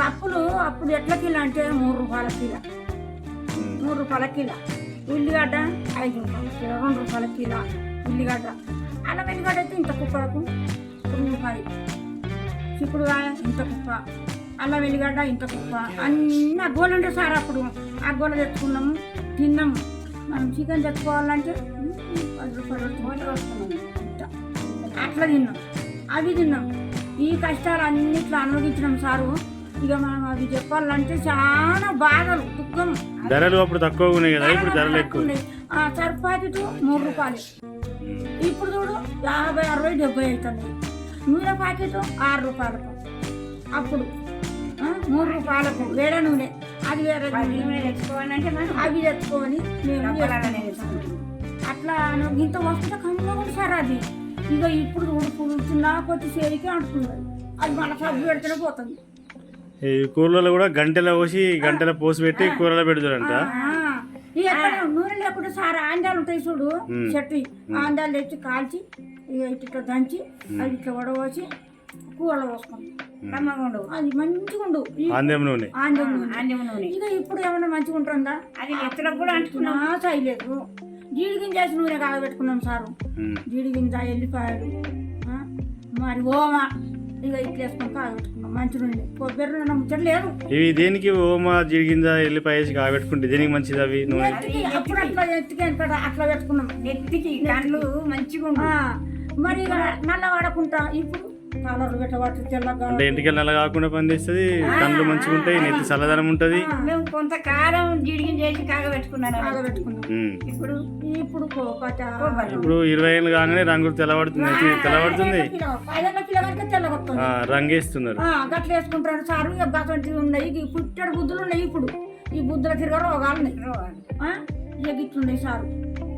పప్పులు అప్పుడు ఎట్ల కిలో అంటే మూడు రూపాయల కిలో. మూడు రూపాయల కిలో. ఉల్లిగడ్డ ఐదు రూపాయల కిలో రెండు రూపాయల కిలో ఉల్లిగడ్డ. అల్లం వెల్లిగడ్డ అయితే ఇంత కుక్కలకు రూపాయి చిక్కుడుకాయ ఇంత కుప్ప అల్లం వెల్లిగడ్డ ఇంత కుప్ప అన్ని అగ్గోలు ఉండే సార్ అప్పుడు. అగ్గోలు తెచ్చుకున్నాము తిన్నాము. మనం చికెన్ తెచ్చుకోవాలంటే పది రూపాయలు అట్లా తిన్నాం. అవి తిన్నాం. ఈ కష్టాలు అన్నిట్లో అనుభవించినాం సారు. ఇక మనం అవి చెప్పాలంటే చాలా బాధలు దుఃఖం. ధరలు అప్పుడు తక్కువగా ఉన్నాయి కదా ఇప్పుడు ధరలు ఎక్కువ. ఉన్నాయి. ఆ సర్ఫ్ ప్యాకెట్ మూడు రూపాయలు. ఇప్పుడు చూడు యాభై అరవై డెబ్బై అవుతుంది నూనె ప్యాకెట్ ఆరు రూపాయలకు. అప్పుడు మూడు రూపాయలకు వేరే నూనె. అది వేరే తెచ్చుకోవాలంటే అవి తెచ్చుకొని. అట్లా ఇంత వస్తుంటే కమ్మిగా ఉంది సార్ అది ఇక ఇప్పుడు ఉడుపు చిన్న కొద్ది సేవికి అంటున్నది అది మన సబ్బు పెడితేనే పోతుంది. ఈ కూరలలో కూడా గంటల పోసి గంటల పోసి పెట్టి కూరలో పెడుతారంట. ఆ, ఇక ఎక్కడ నూనె లేకుండా సార్ ఆండాలు ఉంటాయి చూడు. చెట్టు ఆండాలు తెచ్చి కాల్చి ఇక ఇట్లా దంచి అవి ఇట్లా వడవసి కూరలో పోసుకుంటాం. కమ్మగా ఉండవు. అది మంచిగా ఉండు ఈ ఆందేం నూనె. ఆండం నూనె. అన్నం నూనె. ఇక ఇప్పుడు ఏమైనా మంచిగా ఉంటుందా? అది నెత్తలకు కూడా అంటుకున్నాం చేయలేదు జీడి గింజ వేసి నూనె కాగబెట్టుకున్నాం సారు. జీడి గింజ ఎల్లిపాయలు ఆ, మరి ఓమ ఇక ఇట్లా వేసుకొని కాగబెట్టుకున్నాం. మంచి నూనె కొబ్బరి నూనె ముచ్చట లేదు. ఇవి దేనికి ఓమా జిరిగింజ ఎల్లిపాయ వేసి కాబెట్టుకుంటే? దేనికి మంచిది అవి? నూనె ఎత్తికి అప్పుడు అట్లా ఎత్తికి వెనకట అట్లా పెట్టుకున్నాం. నెత్తికి కళ్ళు మంచిగా మరి నల్ల వాడకుంటా. ఇప్పుడు తెల్లగా అంటే ఇంటికి నెల కాకుండా పనిచేస్తుంది కళ్ళు మంచిగా ఉంటాయి నెత్తి చల్లదనం ఉంటుంది. మేము కొంతకాలం జిడిగిన చేసి కాగబెట్టుకున్నాను. కాగబెట్టుకున్నాం. ఇప్పుడు ఇప్పుడు ఇప్పుడు ఇరవై ఏళ్ళు కాగానే రంగు తెల్లబడుతుంది తెల్లబడుతుంది. ఐదన్న కిలో వరకు తెల్లగొస్తుంది ఆ, రంగేస్తున్నారు. ఆ, గట్ల వేసుకుంటారు సారు గటువంటివి ఉన్నాయి. పుట్టడు బుద్ధులు ఉన్నాయి ఇప్పుడు. ఈ బుద్ధుల తిరగ రోగాలు ఉన్నాయి. ఆ, ఇక గిట్లున్నాయి సారు.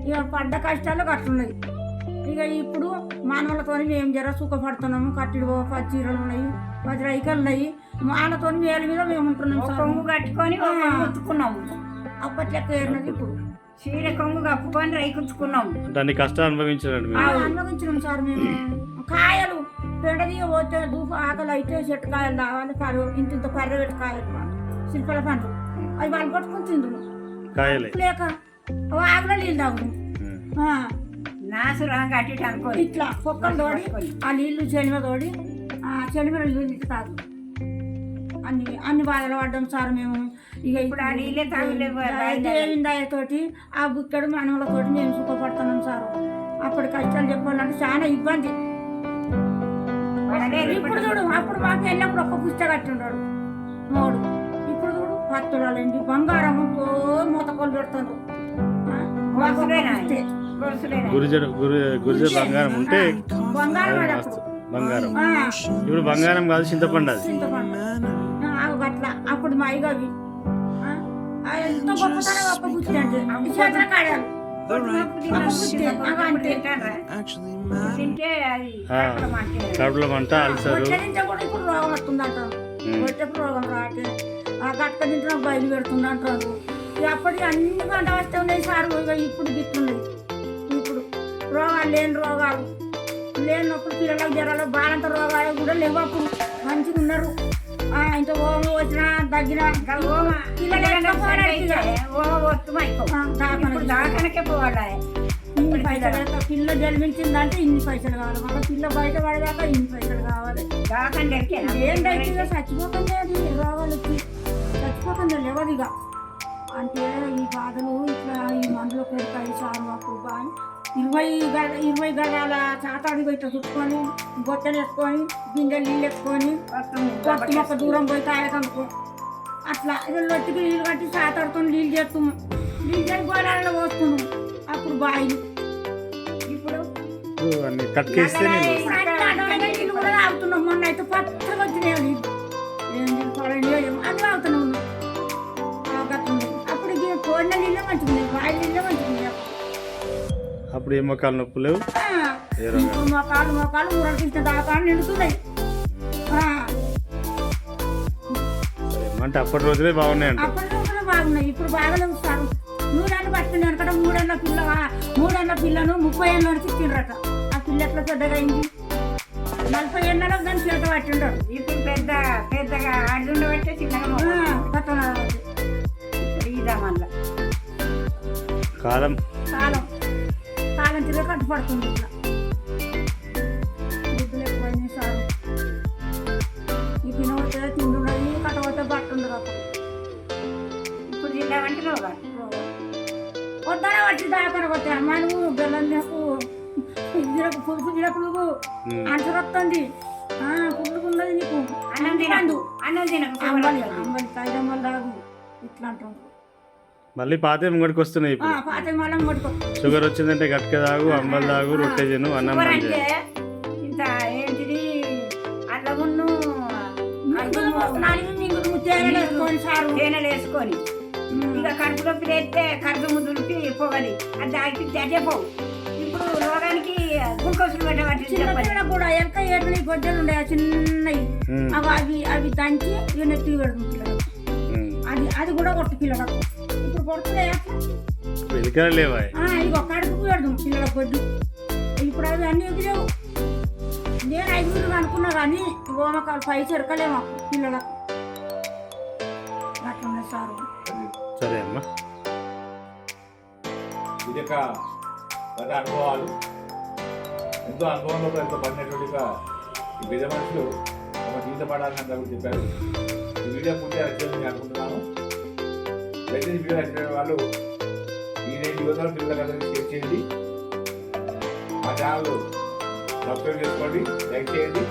ఇక పడ్డ కష్టాలు గట్లున్నాయి. ఇక ఇప్పుడు మానవులతో మేము జర సుఖపడుతున్నాము కట్టిడు పచ్చీరలు ఉన్నాయి పది రైకలు ఉన్నాయి. మానతో మేల మీద మేము ఉంటున్నాం ఒక సార్. కొంగు కట్టుకొని ఉత్తుకున్నాం అప్పట్లెక్క ఏరినది ఇప్పుడు? చీర కొంగు కప్పుకొని రైకుంచుకున్నాం అంటే అన్ని కష్టాలు అనుభవించారండి మీరు. ఆ, అనుభవించినాం సార్ మేము. కాయలు పెడది పోతే దూపు ఆకలి అయితే చెట్టు కాయలు కావాలి కరు ఇంత ఇంత కర్ర పెట్టి కాయలు శిల్పల పండ్లు. అవి వాళ్ళు పట్టుకుని తిందును కాయలే. లేక ఆకులో నీళ్ళు తాగుదు ఉమ్. నాసు రంగు అటు ఇటు అనుకోని. ఇట్లా కుక్కలు తోడి ఆ నీళ్ళు చెలిమ తోడి ఆ చెలిమ నీళ్ళు ఇట్లా తాగు అన్ని అన్ని బాధలు పడ్డాం సార్ మేము. ఇక ఇప్పుడు ఆ నీళ్ళే తాగులేవు, తోటి ఆ బుక్కడు మనవలతోటి మేము సుఖపడుతున్నాం సార్. అప్పుడు కష్టాలు చెప్పాలంటే చాలా ఇబ్బంది. ఇప్పుడు చూడు అప్పుడు మాకు వెళ్ళినప్పుడు ఒక్క పుస్తక కట్టిండాడు మోడు. ఇప్పుడు చూడు పత్తులండి బంగారం మూతకోలు పెడుతుండ్రు. ఆ, ఒక్కొక్క గొలుసులేనా? పుస్తే. గొలుసులేనా గురిజ గురి గురిజ బంగారం ఉంటే బంగారం. ఇప్పుడు బంగారం కాదు చింతపండు అది. అప్పుడు మా ఎంత గొప్పతనం అంటే. చేతుల కాడాలు. కడుపులో మంటే. అల్సరు. ఇప్పుడు రోగం వచ్చేప్పుడు రోగం తింటున్నా బయలు అప్పటికి అన్ని గంట వస్తే ఉన్నాయి సార్ ఇప్పుడు గిట్లున్నాయి. ఇప్పుడు రోగాలు లేని రోగాలు. లేనప్పుడు పిల్లలకు జ్వరాలు బాలంత రోగాలు కూడా లేవు అప్పుడు. మంచిగా ఉన్నారు. ఆ, ఇంత ఓమ వచ్చినా తగ్గినా దాకానకే పోవాలి? ఇన్ని పైసలు పిల్ల జన్మించిందంటే ఇన్ని పైసలు కావాలి. మళ్ళీ పిల్ల బయట పడేదాకా ఇన్ని పైసలు కావాలి? ఏంటైతే ఇక చచ్చిపోకుండా రోగాలు వచ్చి చచ్చిపోకుండా లేవదు ఇక. అంటే ఈ బాధలు ఇట్లా ఈ మందులు పెడతాయి సార్ మాకు బాగా ఇరవై గడ ఇరవై గడాల చాతాడి ఇట్లా చుట్టుకొని బొట్టలు వేసుకొని గింజలు నీళ్ళు వేసుకొని మొక్క దూరం పోయి తాగకనుకో అట్లా లొట్టికి నీళ్ళు కట్టి చాతాడుతో నీళ్ళు చేస్తాము నీళ్ళు చేసి పోసుకున్నాం అప్పుడు బాయిలు. ఇప్పుడు నీళ్ళు కూడా తాగుతున్నాం. మొన్న అయితే పచ్చగా వచ్చినాయి నీళ్ళు అది తాగుతున్నాం. అప్పుడు కోడిన నీళ్ళే మంచిగున్నాయి బావి నీళ్ళే మంచిగున్నాయి. అప్పుడు. ఏ మొక్కలు నొప్పు లేవు దాకా నిండుతున్నాయి. అంటే అప్పటి రోజులే బాగున్నాయి అంట అప్పటి రోజులు బాగున్నాయి. ఇప్పుడు బాగలేవు సార్ నూరేళ్ళు పట్టుకున్నాను కదా మూడేళ్ళ పిల్ల మూడేళ్ళ పిల్లను ముప్పై ఏళ్ళ నుంచి తినరట ఆ పిల్ల ఎట్లా పెద్దగా అయింది నలభై ఏళ్ళలో దాన్ని చేత పట్టిండడు ఇప్పుడు పెద్ద పెద్దగా చిన్నగా మొగలు. గతంలో ఇప్పుడు ఇదా మళ్ళా. కాలం. కాలం. తిరిగి కట్టుపడుతుంది ఇట్లా. బుద్ధులు ఎక్కువైనాయి సార్. ఈ తినవతే తిండున్నది కట్టవతే బట్ట ఉండదు అప్పుడు ఇప్పుడు తిన్నామంటే నువ్వు. వద్దనే వచ్చి దాకా పోతే అమ్మ నువ్వు బెల్లం తినకు. జిరకు పులుపు జిరకు ఉమ్. ఆన్సర్ వస్తుంది పులుపు ఉన్నది నీకు. అన్నం తినకు. అన్నం తినకు. అంబలి అంబలి తైదమ్మలు రాదు ఇట్లా అంటాం మళ్ళీ పాత ముంగడికి వస్తున్నాయి ఇప్పుడు. పాత షుగర్ వచ్చిందంటే గట్క తాగు అంబలు తాగు రొట్టె తిను అన్నం ఇంత ఏంటిది? అల్లమున్ను తేనెలు వేసుకొని సారు. తేనెలు వేసుకొని. ఇక కడుపు నొప్పి తెస్తే కడుపు ముద్దులకి పొగలి అది దాకి అదే పోవు. ఇప్పుడు రోగానికి గ్లూకోజులు పెట్టబట్టి చిన్న కూడా ఎంత ఏడు గొడ్డలు ఉండే చిన్నవి అవి అవి అవి దంచి ఇవి నెత్తి ఉమ్. అది అది కూడా కొట్టు పిల్లలకు. ఇప్పుడు కొడుతున్నాయి అట్లా ఆ, ఇగో కడుపుకు పెడదాం పిల్లల గొడ్డు ఇప్పుడు అవి అన్నీ ఎగిరేవు. నేను ఐదుగురు అనుకున్నా కానీ గోమకాలు పై చెరకలేమో పిల్లలకు. అట్లున్నాయి సారు. సరే అమ్మా. ఇది యొక్క గత అనుభవాలు. ఎంతో అనుభవంలో ఎంతో పడినటువంటి ఒక ఈ పెద్ద మనుషులు ఒక జీవిత పాఠాలను అందరూ చెప్పారు. వీడియో పూర్తి నచ్చిందని అనుకుంటున్నాను. దయచేసి వీడియో నచ్చిన వాళ్ళు ఈ రెండు యువతల పిల్లలందరికీ షేర్ చేయండి. మా ఛానల్ సబ్స్క్రైబ్ చేసుకోండి లైక్ చేయండి.